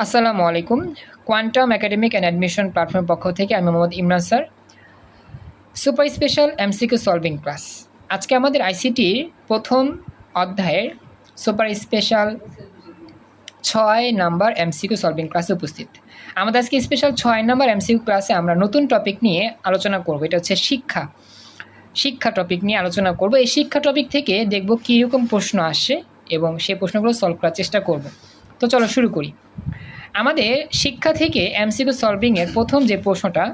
আসসালামু আলাইকুম। Quantum academic and admission প্ল্যাটফর্মের পক্ষ থেকে আমি Mohammad Imran sir. Super special MCQ solving class আজকে আমাদের আইসিটির প্রথম অধ্যায়ের সুপার স্পেশাল ছয় নাম্বার এমসিকিউ সলভিং ক্লাসে উপস্থিত। আমাদের আজকে স্পেশাল ছয় নাম্বার এমসিকিউ ক্লাসে আমরা নতুন টপিক নিয়ে আলোচনা করব। এটা হচ্ছে শিক্ষা। শিক্ষা টপিক নিয়ে আলোচনা করব। এই শিক্ষা টপিক থেকে দেখব কীরকম প্রশ্ন আসে এবং সেই প্রশ্নগুলো সলভ করার চেষ্টা করব। তো চলো শুরু করি। আমাদের শিক্ষা থেকে এমসিকিউ সলভিংয়ের প্রথম যে প্রশ্নটা,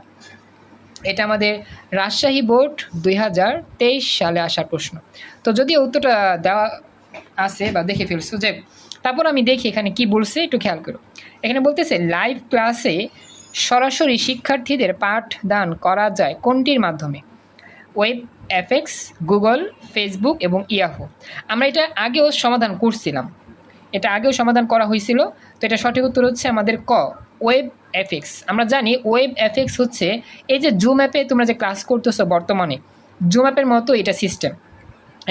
এটা আমাদের রাজশাহী বোর্ড দুই হাজার তেইশ সালে আসার প্রশ্ন। তো যদি উত্তরটা দেওয়া আছে বা দেখে ফেলছো যে, তারপর আমি দেখি এখানে কি বলছে, একটু খেয়াল করো। এখানে বলতেছে লাইভ ক্লাসে সরাসরি শিক্ষার্থীদের পাঠদান করা যায় কোনটির মাধ্যমে? Web F X Google Facebook এবং ইয়াহু আমরা এটা আগেও সমাধান করছিলাম। এটা আগেও সমাধান করা হয়েছিল। তো এটা সঠিক উত্তর হচ্ছে আমাদের ক ওয়েব এফএক্স আমরা জানি ওয়েব এফএক্স হচ্ছে এই যে জুম অ্যাপে তোমরা যে ক্লাস করতেছো বর্তমানে জুম অ্যাপের মতো এটা সিস্টেম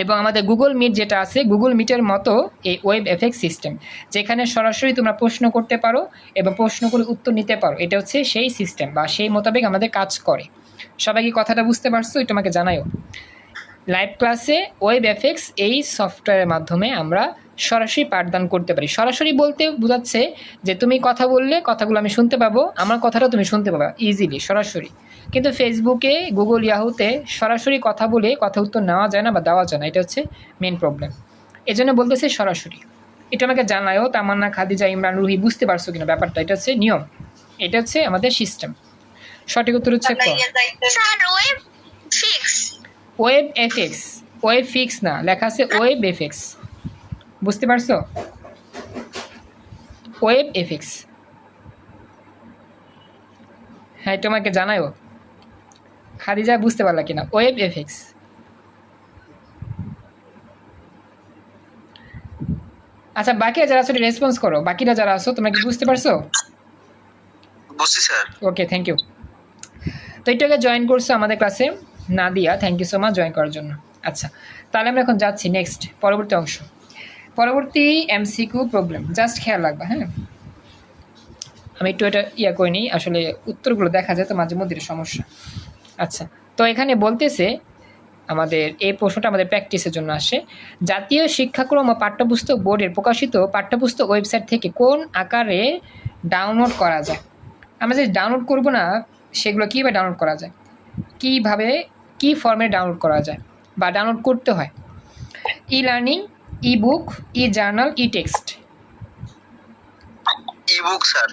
এবং আমাদের গুগল মিট যেটা আছে গুগল মিটের মতো এই ওয়েব এফেক্ট সিস্টেম যেখানে সরাসরি তোমরা প্রশ্ন করতে পারো এবং প্রশ্ন করে উত্তর নিতে পারো। এটা হচ্ছে সেই সিস্টেম বা সেই মোতাবেক আমাদের কাজ করে। সবাই কি কথাটা বুঝতে পারছ? এটা আমাকে জানাইও লাইভ ক্লাসে ওয়েব এফেক্স এই সফটওয়্যারের মাধ্যমে আমরা সরাসরি পাঠদান করতে পারি। সরাসরি বলতে বোঝাচ্ছে যে তুমি কথা বললে কথাগুলো আমি শুনতে পাবো আমার কথাটা তুমি শুনতে পাবা ইজিলি সরাসরি। কিন্তু ফেসবুকে গুগল ইয়াহুতে সরাসরি কথা বলে কথা উত্তর নেওয়া যায় না বা দেওয়া যায় না এটা হচ্ছে মেন প্রবলেম এই জন্য বলতেছে সরাসরি। এটা আমাকে জানায়ও তামান্না খাদিজা ইমরান রুহি বুঝতে পারছ কিনা ব্যাপারটা এটা হচ্ছে নিয়ম। এটা হচ্ছে আমাদের সিস্টেম সঠিক উত্তর হচ্ছে web fix web F X web fix না লেখা আছে ওয়েব এফেক্স বুঝতে পারছ? ওয়েব এফেক্স হ্যাঁ এটা আমাকে খাদিজা বুঝতে পারলা কিনা? ওয়েব এফেক্স আচ্ছা বাকিরা যারা আছো রেসপন্স করো। বাকিরা যারা আছো তোমরা কি বুঝতে পারছ? বুঝছি স্যার। ওকে থ্যাংক ইউ তো এটাকে জয়েন করছ আমাদের ক্লাসে Nadia thank you so much join করার জন্য। আচ্ছা তাহলে আমরা এখন যাচ্ছি নেক্সট পরবর্তী অংশ। পরবর্তী এমসিকিউ প্রবলেম জাস্ট খেয়াল রাখবা হ্যাঁ? আমি একটু এটা ইয়া করে নিই, আসলে উত্তরগুলো দেখা যায় তো মাঝে মধ্যে সমস্যা। আচ্ছা তো এখানে বলতেছে আমাদের, এই প্রশ্নটা আমাদের প্র্যাকটিসের জন্য আসে, জাতীয় শিক্ষাক্রম ও পাঠ্যপুস্তক বোর্ডের প্রকাশিত পাঠ্যপুস্তক ওয়েবসাইট থেকে কোন আকারে ডাউনলোড করা যায়? আমরা যে ডাউনলোড করব না, সেগুলো কীভাবে ডাউনলোড করা যায়? কীভাবে, কী ফর্মে ডাউনলোড করা যায়? বা ডাউনলোড করতে হয়? E learning e book e journal e text ebook sir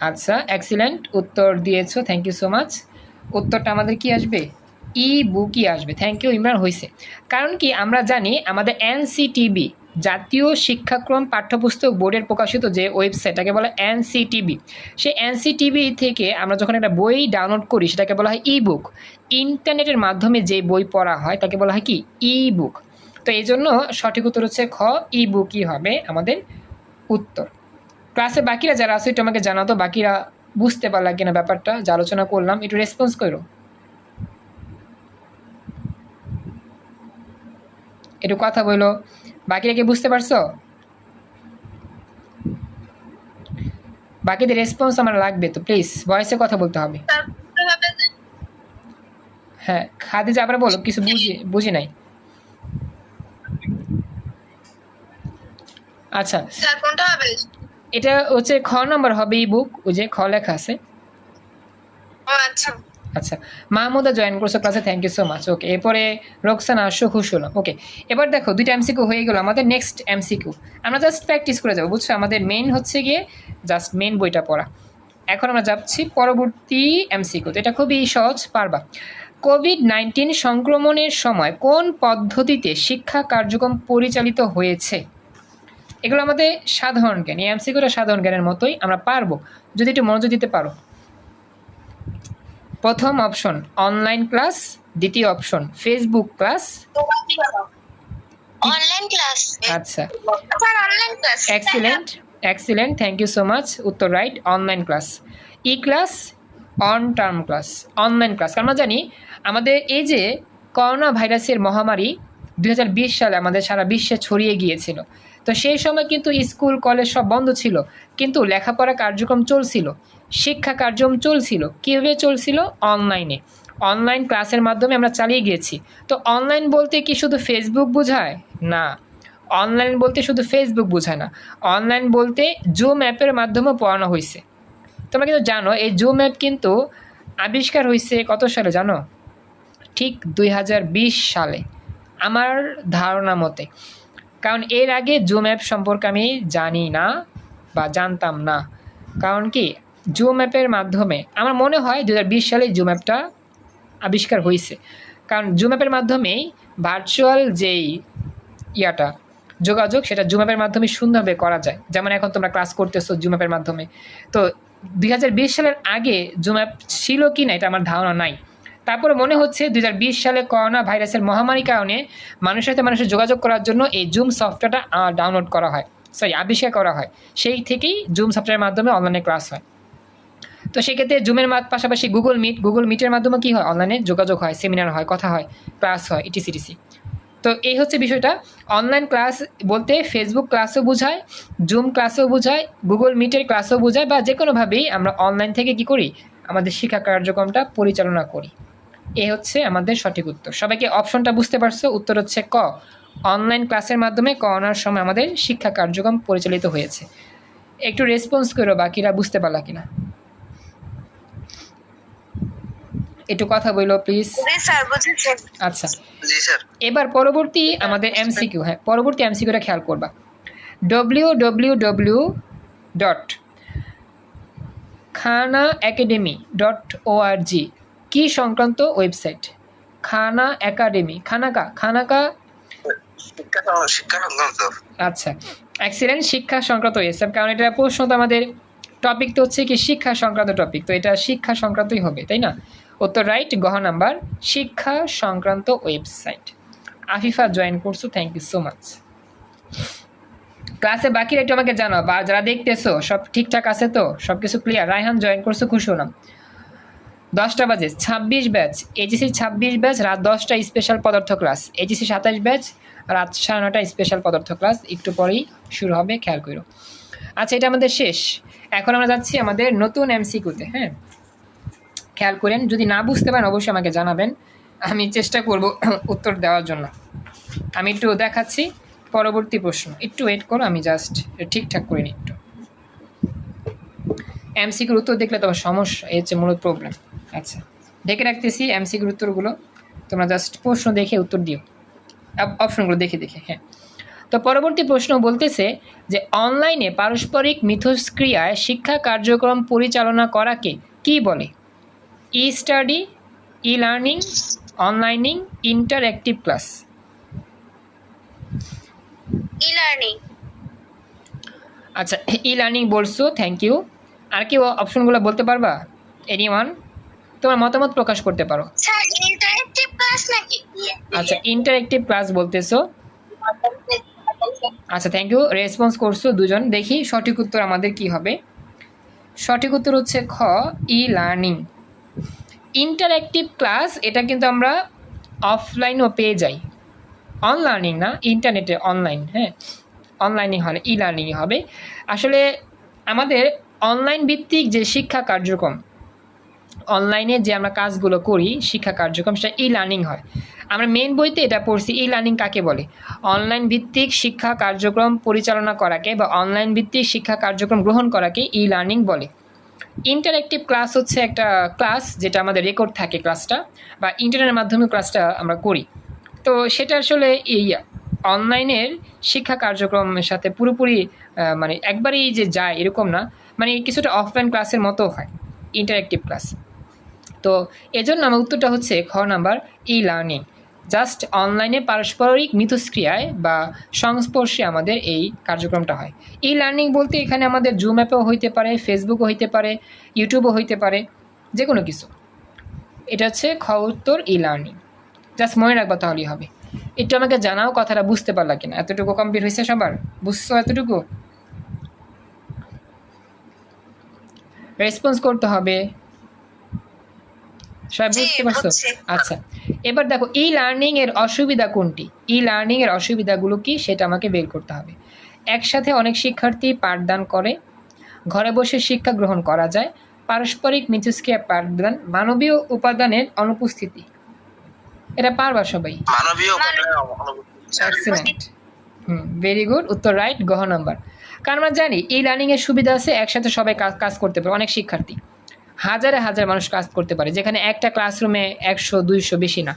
আচ্ছা এক্সিলেন্ট উত্তর দিয়েছ থ্যাংক ইউ সো মাচ উত্তরটা আমাদের কি আসবে? ই বুকই আসবে থ্যাংক ইউ ইমরান হয়েছে কারণ কি আমরা জানি আমাদের এনসিটিবি জাতীয় শিক্ষাক্রম পাঠ্যপুস্তক বোর্ডের প্রকাশিত যে ওয়েবসাইট তাকে বলা এনসিটিবি সেই এনসিটিভি থেকে আমরা যখন একটা বই ডাউনলোড করি সেটাকে বলা হয় ই বুক ইন্টারনেটের মাধ্যমে যে বই পড়া হয় তাকে বলা হয় কি? ই বুক তো এই জন্য সঠিক উত্তর হচ্ছে খ ই বুকই হবে আমাদের উত্তর। ক্লাসে বাকিরা যারা আছে একটু আমাকে জানাতো বাকিরা বুঝতে পারলা কিনা ব্যাপারটা যা আলোচনা করলাম একটু রেসপন্স করো। একটু কথা বলো। বাকিরা কি বুঝতে পারছ? বাকিদের রেসপন্স আমার লাগবে তো প্লিজ ভয়েসে কথা বলতে হবে। হ্যাঁ খাদিজা আবার বলো কিছু বুঝি বুঝি নাই। আচ্ছা। স্যার কোনটা হবে? এটা হচ্ছে খ নম্বর হবে ই বুক ওই যে খ লেখা আছে। ও আচ্ছা। আচ্ছা। মাহমুদা জয়েন করছ ক্লাসে thank you so much okay এরপরে রোকসানা আসো খুশ হলো ওকে এবার দেখো দুইটা এমসিকিউ হয়ে গেল আমাদের নেক্সট এমসিকিউ আমরা জাস্ট প্র্যাকটিস করে যাব বুঝছ? আমাদের মেন হচ্ছে গিয়ে জাস্ট মেন বইটা পড়া। এখন আমরা যাচ্ছি পরবর্তী এমসিকিউ তো। এটা খুবই সহজ পারবা। কোভিড নাইন্টিন সংক্রমণের সময় কোন পদ্ধতিতে শিক্ষা কার্যক্রম পরিচালিত হয়েছে? এগুলো আমাদের সাধারণ জ্ঞান এই এমসিকিউটা সাধারণ জ্ঞানের মতোই আমরা পারব। যদি একটু মনোযোগ দিতে পারো। প্রথম অপশন অনলাইন ক্লাস দ্বিতীয় option Facebook class online class আচ্ছা। Online class excellent excellent thank you so much উত্তর right online class e class on term class online class আমরা জানি আমাদের এই যে করোনা ভাইরাসের মহামারী দুই হাজার বিশ সালে আমাদের সারা বিশ্বে ছড়িয়ে গিয়েছিল। তো সেই সময় কিন্তু স্কুল, কলেজ সব বন্ধ ছিল। কিন্তু লেখাপড়া কার্যক্রম চলছিল। শিক্ষা কার্যক্রম চলছিল। কীভাবে চলছিল? অনলাইনে অনলাইন ক্লাসের মাধ্যমে আমরা চালিয়ে গিয়েছি। তো অনলাইন বলতে কি শুধু ফেসবুক বোঝায়? না। অনলাইন বলতে শুধু ফেসবুক বোঝায় না। অনলাইন বলতে জুম অ্যাপের মাধ্যমেও পড়ানো হয়েছে তোমরা কিন্তু জানো, এই জুম অ্যাপ কিন্তু আবিষ্কার হয়েছে কত সালে জানো? ঠিক দুই হাজার বিশ সালে। আমার ধারণা মতে। কারণ এর আগে জুম অ্যাপ সম্পর্কে আমি জানি না বা জানতাম না। কারণ কি? জুম অ্যাপের মাধ্যমে আমার মনে হয় দু সালে জুম অ্যাপটা আবিষ্কার হয়েছে কারণ জুম অ্যাপের মাধ্যমেই ভার্চুয়াল যেই ইয়াটা, যোগাযোগ, সেটা জুম অ্যাপের মাধ্যমে সুন্দরভাবে করা যায়। যেমন এখন তোমরা ক্লাস করতেছো জুম অ্যাপের মাধ্যমে। তো দুই হাজার বিশ সালের আগে জুম অ্যাপ ছিল কি না এটা আমার ধারণা নাই। তারপরে মনে হচ্ছে দুই হাজার বিশ সালে করোনা ভাইরাসের মহামারীর কারণে মানুষের সাথে মানুষের যোগাযোগ করার জন্য এই জুম সফটওয়্যারটা ডাউনলোড করা হয়। সরি আবিষ্কার করা হয়। সেই থেকেই জুম সফটওয়্যারের মাধ্যমে অনলাইনে ক্লাস হয়। তো সেক্ষেত্রে জুমের পাশাপাশি গুগল মিট গুগল মিটের মাধ্যমে কী হয়? অনলাইনে যোগাযোগ হয় সেমিনার হয়, কথা হয় ক্লাস হয় ইটিসিটিসি তো এই হচ্ছে বিষয়টা। অনলাইন ক্লাস বলতে ফেসবুক ক্লাসও বোঝায় জুম ক্লাসও বোঝায় গুগল মিটের ক্লাসও বোঝায়, বা যে কোনোভাবেই আমরা অনলাইন থেকে কি করি? আমাদের শিক্ষা কার্যক্রমটা পরিচালনা করি। এ হচ্ছে আমাদের সঠিক উত্তর। সবাইকে অপশনটা বুঝতে পারছ? উত্তর হচ্ছে ক। অনলাইন ক্লাসের মাধ্যমে করোনার সময় আমাদের শিক্ষা কার্যক্রম পরিচালিত হয়েছে। একটু রেসপন্স করো বাকিরা বুঝতে পারলা কিনা? একটু কথা বলল প্লিজ স্যার আচ্ছা। এবার পরবর্তী আমাদের এমসিকিউ হ্যাঁ পরবর্তী এমসিকিউটা খেয়াল করবা। W W W dot Khan Academy dot ORG কী সংক্রান্ত ওয়েবসাইট? খানা একাডেমি। খানাকা খানাকা আচ্ছা। এক্সিলেন্ট শিক্ষা সংক্রান্ত ওয়েবসাইট। কারণ এটা প্রশ্ন তো আমাদের টপিক তো হচ্ছে কি শিক্ষা সংক্রান্ত টপিক তো এটা শিক্ষা সংক্রান্তই হবে তাই না? উত্তর রাইট গহ নাম্বার শিক্ষা সংক্রান্ত ওয়েবসাইট। আফিফা জয়েন করছ থ্যাংক ইউ সো মাচ ক্লাসে বাকিরা একটু আমাকে জানাও বা যারা দেখতেছো সব ঠিকঠাক আছে তো? সব কিছু ক্লিয়ার রায়হান জয়েন করছ খুশি হলাম। দশটা বাজে, ছাব্বিশ ব্যাচ। এইচএসি ছাব্বিশ ব্যাচ, রাত দশটা স্পেশাল পদার্থ ক্লাস এইচএসি সাতাশ ব্যাচ, রাত সাড়ে নটা স্পেশাল পদার্থ ক্লাস একটু পরেই শুরু হবে, খেয়াল করো। আচ্ছা এটা আমাদের শেষ। এখন আমরা যাচ্ছি আমাদের নতুন এমসিকিউতে হ্যাঁ? খেয়াল করেন, যদি না বুঝতে পারেন, অবশ্যই আমাকে জানাবেন। আমি চেষ্টা করব উত্তর দেওয়ার জন্য। আমি একটু দেখাচ্ছি পরবর্তী প্রশ্ন। একটু ওয়েট করো, আমি জাস্ট ঠিকঠাক করে নিই একটু। এমসিকিউর উত্তর দেখলে তোমার সমস্যা এই হচ্ছে মূল প্রবলেম আচ্ছা দেখে রাখতেছি এমসিকিউর উত্তরগুলো। তোমরা জাস্ট প্রশ্ন দেখে উত্তর দিও। অপশনগুলো দেখে দেখে হ্যাঁ। তো পরবর্তী প্রশ্ন বলতেছে যে অনলাইনে পারস্পরিক মিথস্ক্রিয়ায় শিক্ষা কার্যক্রম পরিচালনা করাকে কি? বলে? E study e learning onlining interactive class e learning আচ্ছা ই লার্নিং বলছো থ্যাংক ইউ আর কি অপশনগুলো বলতে পারবা? এনি ওয়ান তোমার মতামত প্রকাশ করতে পারো। স্যার ইন্টারেক্টিভ ক্লাস নাকি? আচ্ছা ইন্টারঅ্যাক্টিভ ক্লাস বলতেছো। আচ্ছা থ্যাংক ইউ রেসপন্স করছ দুজন। দেখি সঠিক উত্তর আমাদের কি হবে। সঠিক উত্তর হচ্ছে খ ই লার্নিং ইন্টারঅ্যাক্টিভ ক্লাস এটা কিন্তু আমরা অফলাইনও পেয়ে যাই। অনলার্নিং না ইন্টারনেটে অনলাইন হ্যাঁ? অনলাইনে হলে ই লার্নিংই হবে। আসলে আমাদের অনলাইন ভিত্তিক যে শিক্ষা কার্যক্রম অনলাইনে যে আমরা কাজগুলো করি, শিক্ষা কার্যক্রম, সেটা ই লার্নিং হয়। আমরা মেন বইতে এটা পড়ছি ই লার্নিং কাকে বলে? অনলাইন ভিত্তিক শিক্ষা কার্যক্রম পরিচালনা করাকে বা অনলাইন ভিত্তিক শিক্ষা কার্যক্রম গ্রহণ করাকে ই লার্নিং বলে। ইন্টারঅ্যাক্টিভ ক্লাস হচ্ছে একটা ক্লাস যেটা আমাদের রেকর্ড থাকে ক্লাসটা বা ইন্টারনেটের মাধ্যমে ক্লাসটা আমরা করি। তো সেটা আসলে এই অনলাইনের শিক্ষা কার্যক্রমের সাথে পুরোপুরি মানে একবারেই যে যায় এরকম না। মানে কিছুটা অফলাইন ক্লাসের মতো হয় ইন্টারঅ্যাক্টিভ ক্লাস তো এজন্য আমার উত্তরটা হচ্ছে খ নাম্বার ই লার্নিং জাস্ট অনলাইনে পারস্পরিক মিথস্ক্রিয়ায় বা সংস্পর্শে আমাদের এই কার্যক্রমটা হয়। ই লার্নিং বলতে এখানে আমাদের জুম অ্যাপেও হইতে পারে ফেসবুকও হইতে পারে ইউটিউবও হইতে পারে যে কোনো কিছু। এটা হচ্ছে খ উত্তর ই লার্নিং জাস্ট মনে রাখবা তাহলেই হবে। একটু আমাকে জানাও কথাটা বুঝতে পারলা কিনা। এতটুকু কমপ্লিট হয়েছে সবার? বুঝছ এতটুকু? রেসপন্স করতে হবে। সবাই বুঝতে পারছ? আচ্ছা এবার দেখো ই লার্নিং এর অসুবিধা কোনটি? ই লার্নিং এর অসুবিধাগুলো কি? সেটা আমাকে বের করতে হবে। একসাথে অনেক শিক্ষার্থী পাঠদান করে ঘরে বসে শিক্ষা গ্রহণ করা যায় পারস্পরিক মিথস্ক্রিয়া পাঠদান মানবীয় উপাদানের অনুপস্থিতি। এটা পারবা সবাই? হুম ভেরি গুড উত্তর রাইট গহ নাম্বার কারণ আমরা জানি ই লার্নিংয়ের সুবিধা আছে একসাথে সবাই কাজ কাজ করতে পারে অনেক শিক্ষার্থী। হাজারে হাজার মানুষ কাজ করতে পারে, যেখানে একটা ক্লাসরুমে একশো, দুইশো বেশি না,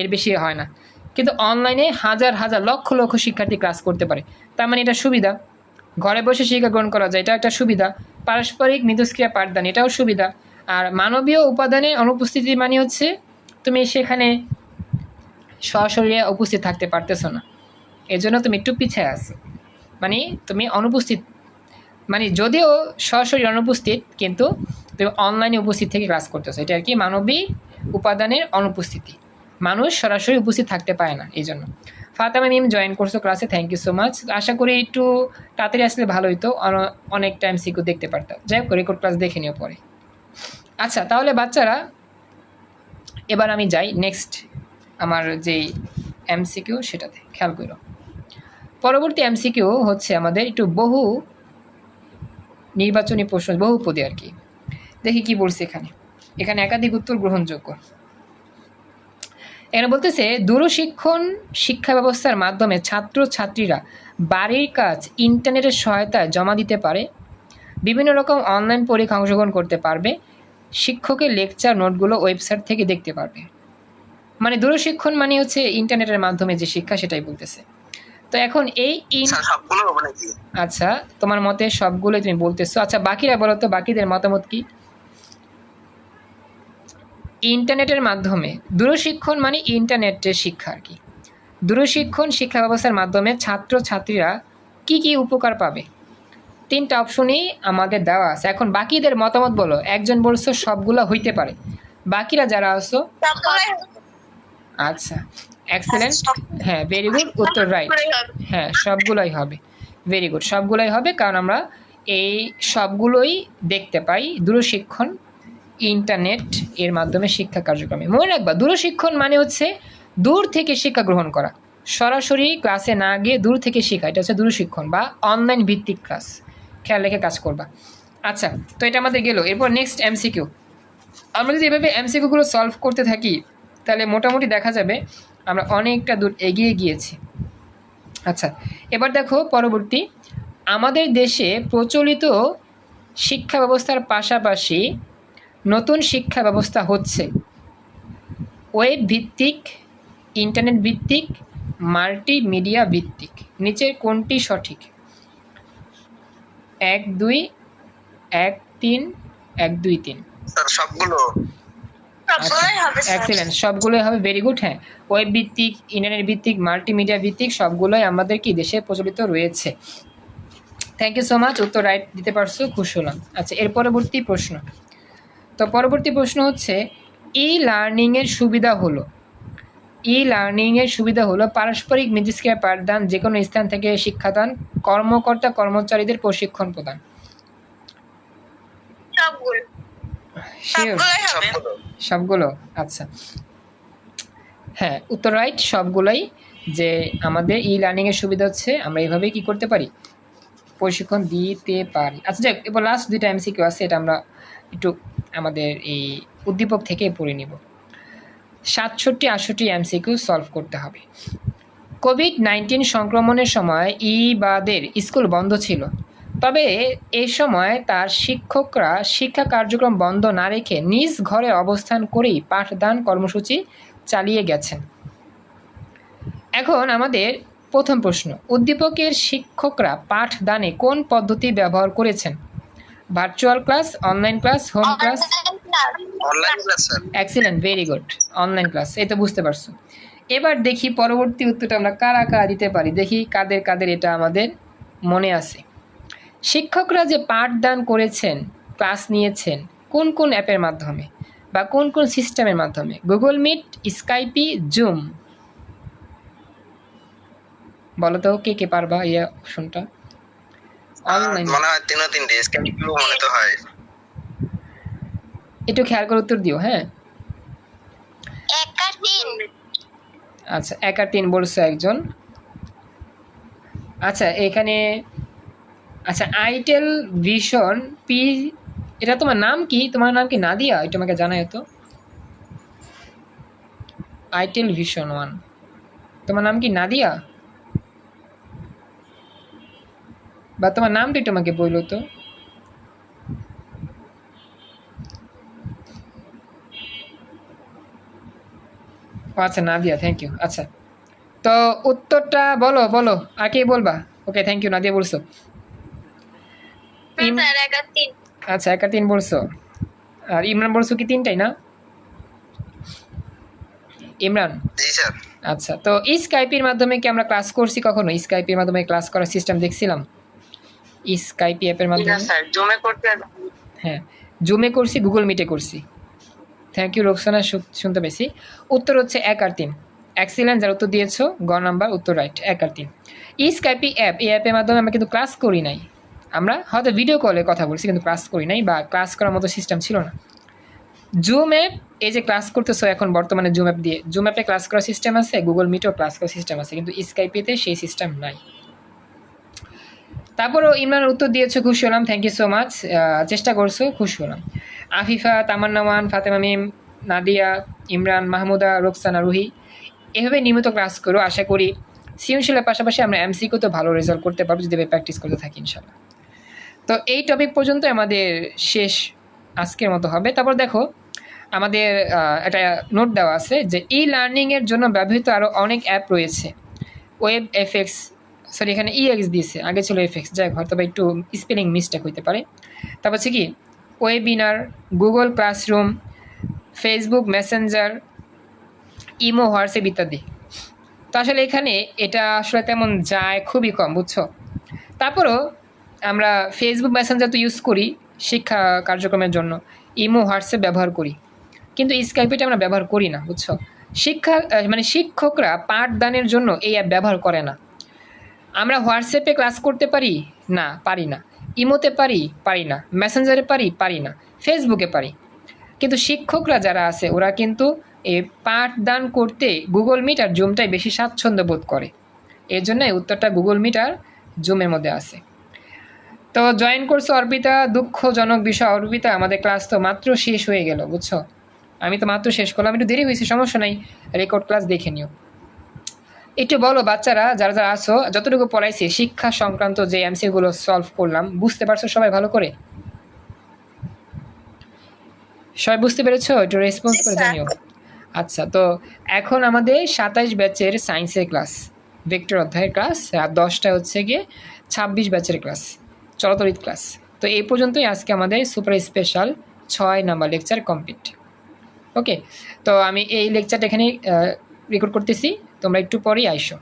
এর বেশি হয় না। কিন্তু অনলাইনে হাজার হাজার, লক্ষ লক্ষ শিক্ষার্থী ক্লাস করতে পারে। তার মানে এটা সুবিধা। ঘরে বসে শিক্ষা গ্রহণ করা যায় এটা একটা সুবিধা। পারস্পরিক মিথস্ক্রিয়া, পাঠদান, এটাও সুবিধা। আর মানবীয় উপাদানে অনুপস্থিতি মানে হচ্ছে তুমি সেখানে সরাসরি উপস্থিত থাকতে পারতেছো না। এর জন্য তুমি একটু পিছিয়ে আছো। মানে তুমি অনুপস্থিত মানে যদিও সরাসরি অনুপস্থিত, কিন্তু তুমি অনলাইনে উপস্থিত থেকে ক্লাস করতেছে এটা আর কি মানবিক উপাদানের অনুপস্থিতি। মানুষ সরাসরি উপস্থিত থাকতে পারে না, এই জন্য। ফাতেমা মিম জয়েন করছ ক্লাসে থ্যাংক ইউ সো মাচ আশা করি একটু তাড়াতাড়ি আসলে ভালো অন- অনেক টাইম সিকু দেখতে পারতাম। যাই হোক রেকর্ড ক্লাস দেখে নিও পরে। আচ্ছা তাহলে বাচ্চারা, এবার আমি যাই নেক্সট আমার যেই এমসিকিউ সেটাতে, খেয়াল করো। পরবর্তী এমসিকিউ হচ্ছে আমাদের একটু বহু নির্বাচনী প্রশ্ন, বহুপদী আর কি। দেখি কি বলছে এখানে। এখানে একাধিক উত্তর গ্রহণযোগ্য। এখানে বলতেছে দূরশিক্ষণ শিক্ষা ব্যবস্থার মাধ্যমে ছাত্র ছাত্রীরা বাড়ির কাজ ইন্টারনেটের সহায়তায় জমা দিতে পারে বিভিন্ন রকম অনলাইন পরীক্ষা অংশগ্রহণ করতে পারবে শিক্ষকের লেকচার নোটগুলো ওয়েবসাইট থেকে দেখতে পারবে। মানে দূরশিক্ষণ মানে হচ্ছে ইন্টারনেটের মাধ্যমে যে শিক্ষা সেটাই বলতেছে। তো এখন এই হবে নাকি আচ্ছা তোমার মতে সবগুলোই তুমি বলতেছো? আচ্ছা বাকিরা বলো তো বাকিদের মতামত কি? ইন্টারনেটের মাধ্যমে। দূরশিক্ষণ মানে ইন্টারনেটের শিক্ষা আর কি। দূরশিক্ষণ শিক্ষা ব্যবস্থার মাধ্যমে ছাত্র ছাত্রীরা কি কি উপকার পাবে? তিনটা অপশনই আমাদের দেওয়া আছে। এখন বাকিদের মতামত বলো। একজন বলছো সবগুলো হইতে পারে। বাকিরা যারা আছো? আচ্ছা। এক্সেলেন্ট হ্যাঁ ভেরি গুড উত্তর রাইট হ্যাঁ সবগুলোই হবে। ভেরি গুড সবগুলোই হবে কারণ আমরা এই সবগুলোই দেখতে পাই। দূরশিক্ষণ ইন্টারনেট এর মাধ্যমে শিক্ষা কার্যক্রমে। মনে রাখবা, দূরশিক্ষণ মানে হচ্ছে দূর থেকে শিক্ষা গ্রহণ করা। সরাসরি ক্লাসে না গিয়ে দূর থেকে শেখা, এটা হচ্ছে দূরশিক্ষণ বা অনলাইন ভিত্তিক ক্লাস খেয়াল রেখে কাজ করবা। আচ্ছা তো এটা আমাদের গেল। এরপর নেক্সট এমসিকিউ আমরা যদি এভাবে এমসিকিউগুলো সলভ করতে থাকি, তাহলে মোটামুটি দেখা যাবে আমরা অনেকটা দূর এগিয়ে গিয়েছি। আচ্ছা এবার দেখো পরবর্তী। আমাদের দেশে প্রচলিত শিক্ষা ব্যবস্থার পাশাপাশি নতুন শিক্ষা ব্যবস্থা হচ্ছে। ওয়েব ভিত্তিক ইন্টারনেট ভিত্তিক মাল্টিমিডিয়া ভিত্তিক। নিচের কোনটি সঠিক? এক দুই এক তিন এক দুই তিন। স্যার সবগুলো। সবগুলোই হবে স্যার। সবগুলোই হবে ভেরি গুড হ্যাঁ। ওয়েব ভিত্তিক ইন্টারনেট ভিত্তিক মাল্টিমিডিয়া ভিত্তিক সবগুলোই আমাদের কি দেশে প্রচলিত রয়েছে। থ্যাংক ইউ সো মাচ উত্তর রাইট দিতে পারছ খুশি হলাম। আচ্ছা এর পরবর্তী প্রশ্ন। তো পরবর্তী প্রশ্ন হচ্ছে ই লার্নিংয়ের সুবিধা হলো? ই লার্নিংয়ের সুবিধা হলো পারস্পরিক মিথস্ক্রিয়া পাঠদান যে কোনো স্থান থেকে শিক্ষাদান কর্মকর্তা কর্মচারীদের প্রশিক্ষণ প্রদান। সবগুলো। শিওর সবগুলোই হবে? সবগুলো। সবগুলো? আচ্ছা। হ্যাঁ উত্তর রাইট সবগুলোই যে আমাদের ই লার্নিংয়ের সুবিধা হচ্ছে আমরা এইভাবে কি করতে পারি? প্রশিক্ষণ দিতে পারি। আচ্ছা যাক এবার লাস্ট দুইটা এমসিকিউ আছে এটা আমরা একটু আমাদের এই উদ্দীপক থেকে পড়ে নিব। সাতষট্টি, আটষট্টি এমসিকিউ সলভ করতে হবে। কোভিড নাইন্টিন সংক্রমণের সময় ই বাদের স্কুল বন্ধ ছিল। তবে এই সময় তার শিক্ষকরা শিক্ষা কার্যক্রম বন্ধ না রেখে নিজ ঘরে অবস্থান করেই পাঠদান কর্মসূচি চালিয়ে গেছেন। এখন আমাদের প্রথম প্রশ্ন, উদ্দীপকের শিক্ষকরা পাঠদানে কোন পদ্ধতি ব্যবহার করেছেন? Virtual class online class home class online class sir excellent very good online class এই তো বুঝতে পারছ। এবার দেখি পরবর্তী উত্তরটা আমরা কারা কারা দিতে পারি। দেখি কাদের কাদের এটা আমাদের মনে আছে। শিক্ষকরা যে পাঠদান করেছেন ক্লাস নিয়েছেন কোন কোন অ্যাপের মাধ্যমে বা কোন কোন সিস্টেমের মাধ্যমে? গুগল মিট স্কাইপি জুম বলো তো কে কে পারবা এই অপশনটা অনলাইন মনে হয় তিনও তিনটে স্ক্যানিং মনে তো হয়। একটু খেয়াল করে উত্তর দিও হ্যাঁ? একা তিন। আচ্ছা এক আর তিন বলছে একজন। আচ্ছা এখানে আচ্ছা আইটেল ভিশন পি এটা তোমার নাম কি? তোমার নাম কি নাদিয়া? এটা আমাকে জানাই তো। আইটেল ভিশন ওয়ান তোমার নাম কি নাদিয়া? বা তোমার নামটা একটু আমাকে বলল তো। আচ্ছা নাদিয়া থ্যাংক ইউ আচ্ছা। তো উত্তরটা বলো বলো আর কে বলবা? ওকে থ্যাংক ইউ নাদিয়া বলছো। স্যার একা আচ্ছা একা তিন বলছো। আর ইমরান বলছো কি তিনটাই না? ইমরান? আচ্ছা তো স্কাইপের মাধ্যমে কি আমরা ক্লাস করছি কখনো? স্কাইপের মাধ্যমে ক্লাস করার সিস্টেম দেখছিলাম। স্কাইপি অ্যাপের মাধ্যমে। স্যার জমে করতে হ্যাঁ জুমে করছি গুগল মিটে করছি। থ্যাংক ইউ রোকসানা শুনতে পেয়েছি। উত্তর হচ্ছে এক আর তিন। এক্সিলেন্ট যার উত্তর দিয়েছ গ নাম্বার উত্তর রাইট এক আর তিন। ই স্কাইপি অ্যাপ এই অ্যাপের মাধ্যমে আমরা কিন্তু ক্লাস করি নাই। আমরা হয়তো ভিডিও কলে কথা বলছি কিন্তু ক্লাস করি নাই বা ক্লাস করার মতো সিস্টেম ছিল না। জুম অ্যাপ এই যে ক্লাস করতেছো এখন বর্তমানে জুম অ্যাপ দিয়ে জুম অ্যাপে ক্লাস করার সিস্টেম আছে গুগল মিটেও ক্লাস করার সিস্টেম আছে কিন্তু স্কাইপিতে সেই সিস্টেম নাই। তারপরও ইমরান উত্তর দিয়েছ খুশি হলাম থ্যাংক ইউ সো মাচ চেষ্টা করছ, খুশি হলাম। আফিফা তামান্নামান ফাতেমা মিম, নাদিয়া, ইমরান, মাহমুদা, রোকসানা, রুহি, এভাবে নিয়মিত ক্লাস করো, আশা করি সৃজনশীলের পাশাপাশি আমরা এমসিকিউতে ভালো রেজাল্ট করতে পারব, যদি প্র্যাকটিস করতে থাকি ইনশাল্লাহ তো এই টপিক পর্যন্ত আমাদের শেষ আজকের মতো হবে। তারপর দেখো, আমাদের একটা নোট দেওয়া আছে যে ই লার্নিংয়ের জন্য ব্যবহৃত আরও অনেক অ্যাপ রয়েছে। ওয়েব এফএক্স সরি এখানে ইএক্স দিয়েছে, আগে ছিল এফএক্স যাই হোক হয়তো বা একটু স্পেলিং মিস্টেক হইতে পারে। তারপর হচ্ছে কি webinar Google classroom Facebook Messenger imo WhatsApp ইত্যাদি। তো আসলে এখানে এটা আসলে তেমন যায় খুবই কম, বুঝছ? তারপরও আমরা ফেসবুক মেসেঞ্জার তো ইউজ করি শিক্ষা কার্যক্রমের জন্য ইমো হোয়াটসঅ্যাপ ব্যবহার করি। কিন্তু স্কাইপিটা আমরা ব্যবহার করি না, বুঝছ? শিক্ষা মানে শিক্ষকরা পাঠদানের জন্য এই অ্যাপ ব্যবহার করে না। আমরা হোয়াটসঅ্যাপে ক্লাস করতে পারি? না পারি না। ইমোতে পারি? পারি না। মেসেঞ্জারে পারি? পারি না। ফেসবুকে পারি। কিন্তু শিক্ষকরা যারা আছে, ওরা কিন্তু এই পাঠদান করতে গুগল মিট আর জুমটাই বেশি স্বাচ্ছন্দ্য বোধ করে। এর জন্য উত্তরটা গুগল মিট আর জুমের মধ্যে আছে। তো জয়েন করছ অর্পিতা, দুঃখজনক বিষয়। অর্পিতা, আমাদের ক্লাস তো মাত্র শেষ হয়ে গেল, বুঝছ? আমি তো মাত্র শেষ করলাম। একটু দেরি হয়েছে, সমস্যা নাই। রেকর্ড ক্লাস দেখে নিও। একটু বলো বাচ্চারা যারা যারা আছো যতটুকু পড়াইছি শিক্ষা সংক্রান্ত যে এমসিগুলো সলভ করলাম বুঝতে পারছ সবাই ভালো করে? সবাই বুঝতে পেরেছ? একটু রেসপন্স করে. জানিও। আচ্ছা তো এখন আমাদের সাতাইশ ব্যাচের সায়েন্সের ক্লাস ভেক্টর অধ্যায়ের ক্লাস আর দশটা হচ্ছে গিয়ে ছাব্বিশ ব্যাচের ক্লাস চলতরিত ক্লাস তো এই পর্যন্তই আজকে আমাদের সুপার স্পেশাল ছয় নাম্বার লেকচার কমপ্লিট ওকে তো আমি এই লেকচারটা এখানে রেকর্ড করতেছি। তোমরা একটু পরেই আইসো।